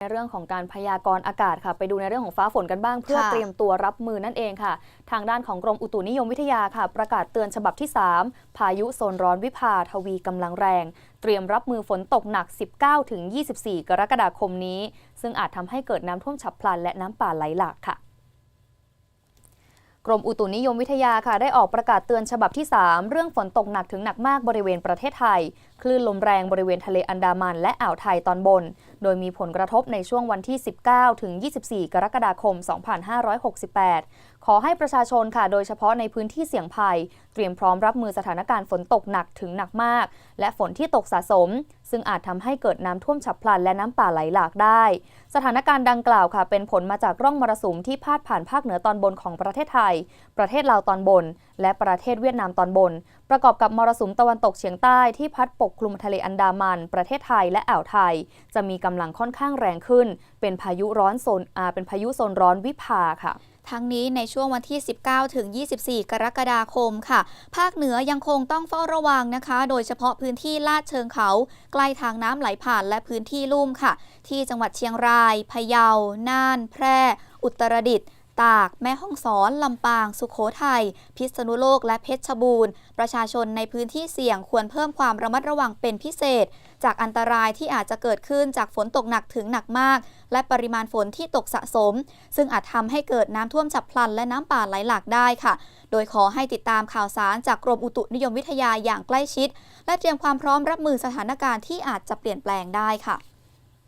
ในเรื่องของการพยากรณ์อากาศค่ะ ไปดูในเรื่องของฟ้าฝนกันบ้างเพื่อค่ะเตรียมตัวรับมือนั่นเองค่ะ ทางด้านของกรมอุตุนิยมวิทยาค่ะ ประกาศเตือนฉบับที่ 3 พายุโซนร้อนวิภาทวีกำลังแรง เตรียมรับมือฝนตกหนัก 19-24 กรกฎาคมนี้ ซึ่งอาจทำให้เกิดน้ำท่วมฉับพลันและน้ำป่าไหลหลากค่ะ กรมอุตุนิยมวิทยาค่ะได้ออกประกาศเตือนฉบับที่ 3 เรื่องฝนตกหนักถึงหนักมากบริเวณประเทศไทย คลื่นลมแรงบริเวณทะเลอันดามันและอ่าวไทยตอนบน โดยมีผลกระทบในช่วงวันที่ 19 ถึง 24 กรกฎาคม 2568 ขอให้ประชาชนค่ะ โดยเฉพาะในพื้นที่เสี่ยงภัย เตรียมพร้อมรับมือสถานการณ์ฝนตกหนักถึงหนักมาก และฝนที่ตกสะสม ซึ่งอาจทำให้เกิดน้ำท่วมฉับพลันและน้ำป่าไหลหลากได้ สถานการณ์ดังกล่าวค่ะ เป็นผลมาจากร่องมรสุมที่พาดผ่านภาคเหนือตอนบนของประเทศไทย ประเทศลาวตอนบน และประเทศเวียดนามตอนบน ประกอบกับมรสุมตะวันตกเฉียงใต้ที่พัดปกคลุมทะเลอันดามัน ประเทศไทยและอ่าวไทย จะมีกำลังค่อนข้างแรงขึ้น เป็นพายุร้อนโซนอาเป็นพายุโซนร้อนวิภาค่ะ ทั้งนี้ในช่วงวันที่ 19 ถึง 24 กรกฎาคมค่ะ ภาคเหนือยังคงต้องเฝ้าระวังนะคะ โดยเฉพาะพื้นที่ลาดเชิงเขา ใกล้ทางน้ำไหลผ่านและพื้นที่ลุ่มค่ะ ที่จังหวัดเชียงราย พะเยา น่าน แพร่ อุตรดิตถ์ ตาก แม่ฮ่องสอน ลำปาง สุขโขทัย พิษณุโลก และเพชรบูรณ์ ประชาชนในพื้นที่เสี่ยงควรเพิ่มความระมัดระวังเป็นพิเศษ จากอันตรายที่อาจจะเกิดขึ้นจากฝนตกหนักถึงหนักมาก และปริมาณฝนที่ตกสะสม ซึ่งอาจทำให้เกิดน้ำท่วมฉับพลันและน้ำป่าไหลหลากได้ค่ะ โดยขอให้ติดตามข่าวสารจากกรมอุตุนิยมวิทยาอย่างใกล้ชิด และเตรียมความพร้อมรับมือสถานการณ์ที่อาจจะเปลี่ยนแปลงได้ค่ะ